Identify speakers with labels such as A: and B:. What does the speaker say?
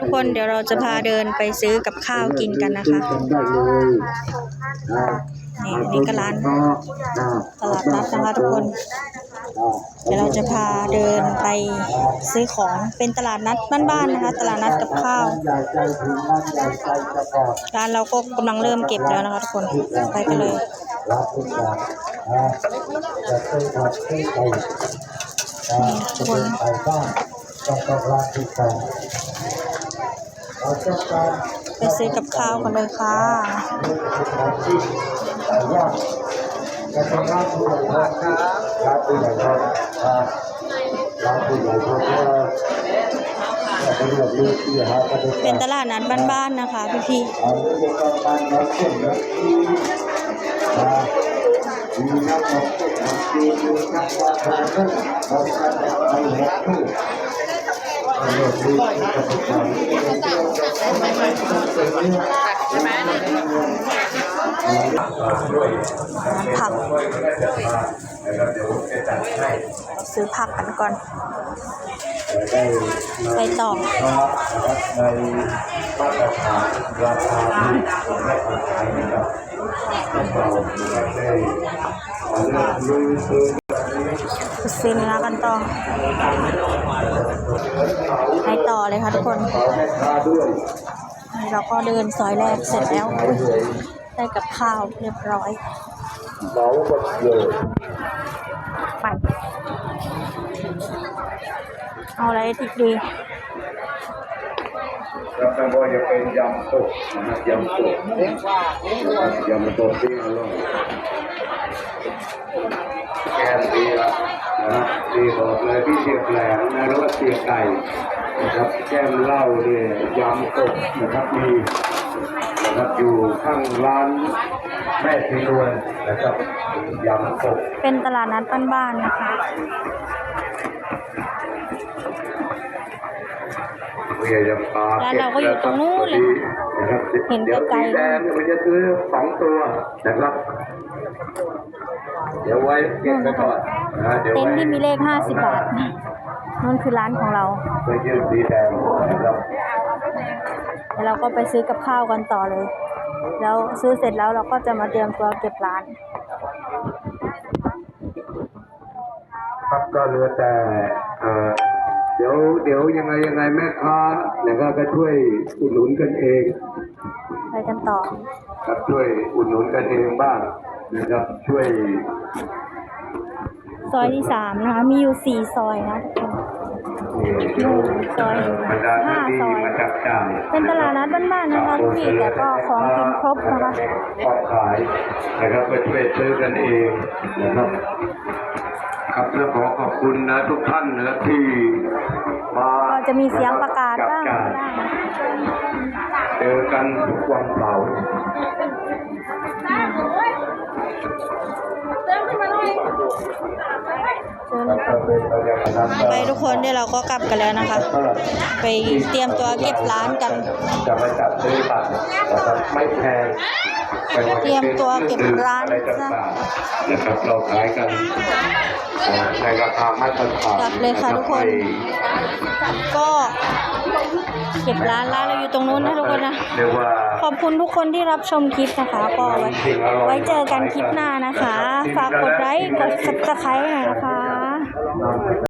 A: ทุกคนเดี๋ยวเราจะพาเดินไปซื้อกับข้าวกินกันนะคะ นี่อันนี้ก็ร้านตลาดนัดนะคะทุกคน เดี๋ยวเราจะพาเดินไปซื้อของเป็นตลาดนัดบ้านๆนะคะ ตลาดนัดกับข้าวร้านเราก็กำลังเริ่มเก็บแล้วนะคะทุกคนไปกันเลย
B: ทุกคน ไป
A: ซื้อกับข้าวกันเลยค่ะ
B: จะต้องรักผู้ใหญ่รักที่รักผู้ใหญ่รักอ่ารักผู้ใหญ่รักว่าจะเป็นเป็
A: นตลาดนัดบ้านๆนะคะพี่
B: เอาเรื่องการการรับส่งรับที่อ่ามีนักรับส่งรับที่มีนักวางแผนเรื่องเราจะไปแหกเพื่อ
A: ผัก ซื้อผักกันก่อน
B: ได้
A: ไปต่อ
B: เพราะในมาตรฐานราคาที่ได้ขายนะครับเราได้เรื่องลือซื้อ
A: ไป ซื้อเนื้อกันต่อไปต่อเลยค่ะทุกคน
B: แล้วย
A: นี่เราก็เดินซอยแรกเสร็จแล้ว ได้กับข้าวเรียบร้อย
B: เหมาหมดเลย
A: ไปเอาอะไรติดดี
B: แล้วก็ว่าจะเป็นยำตกนะครับยำตกยำตกที่อร่อย แกงดีละนะดีบอกเลยพี่เชียบแหลมนะหรือว่าเชียไก่นะครับแก้มเหล้าเนี่ยยำตกนะครับมีนะครับอยู่ข้างร้านแม่ทีนวลนะครับยำตก
A: เป็นตลาดนัดบ้านๆนะคะ
B: เรียยำปลา
A: ร้านเราก็อยู่ตรงนู้นเลย
B: นะครับ
A: เห็น
B: เดี๋ยว
A: ไกล
B: สี
A: ๆ
B: แดงเนี่ยมันจะซื้อสองตัวนะครับ เดี๋ยวไว้เก็บไปก่อนนะเดี๋ยว
A: เต็น
B: ไว้
A: ท์ที่มีเลข 50 บาทนั่นคือร้านของเรา
B: ไปยืนสีแดงนะครับ
A: แล้วเราก็ไปซื้อกับข้าวกันต่อเลย แล้วซื้อเสร็จแล้วเราก็จะมาเตรียมตัวเก็บร้าน
B: ครับก็เหลือแต่เอ่อ เดี๋ยวเดี๋ยวยังไงยังไงแม่ค้าเนี่ยก็ก็ช่วยอุดหนุนกันเอง
A: ไปกันต่อ
B: ครับช่วยอุดหนุนกันเองบ้างนะครับช่วย
A: ซอยที่สามนะคะมีอยู่สี่ซอยนะทุกคน
B: เดี๋ยว
A: ซอย
B: บรรดา
A: ห้า
B: ที่
A: ซอย
B: มาจับจ่าย
A: เป็นตลาดนัดบ้านๆนะคะพี่แต่ก็ของกินครบนะคะ
B: ของขายนะครับก็ช่วยซื้อกันเองนะครับครับเพื่อขอขอบคุณนะทุกท่านนะครับที่มา
A: ก็ จะมีเสียงประกาศบ้าง
B: จั
A: บ้าง
B: จ่ายเจอกันทุกวันเสาร์
A: เจอเลยค่ะไปทุกคนเดี๋ยวเราก็กลับกันแล้วนะคะ ไปเตรียมตัวเก็บร้านกัน
B: จะมาจัดซื้อบัตรนะครับไม่แพงไม่ว่าจะป็น
A: เตรียมตัวเก็บร้าน
B: อะนะครับเราขายกันในราคามาตรฐาน
A: กับเลยค่ะทุกคน ก็เก็บร้านร้านเราอยู่ตรงนู้นนะทุกคนนะขอบคุณทุกคนที่รับชมคลิปนะคะก็ไว้เจอกันคลิปหน้านะคะ ฝากกดไลค์กด subscribe หน่อยนะคะ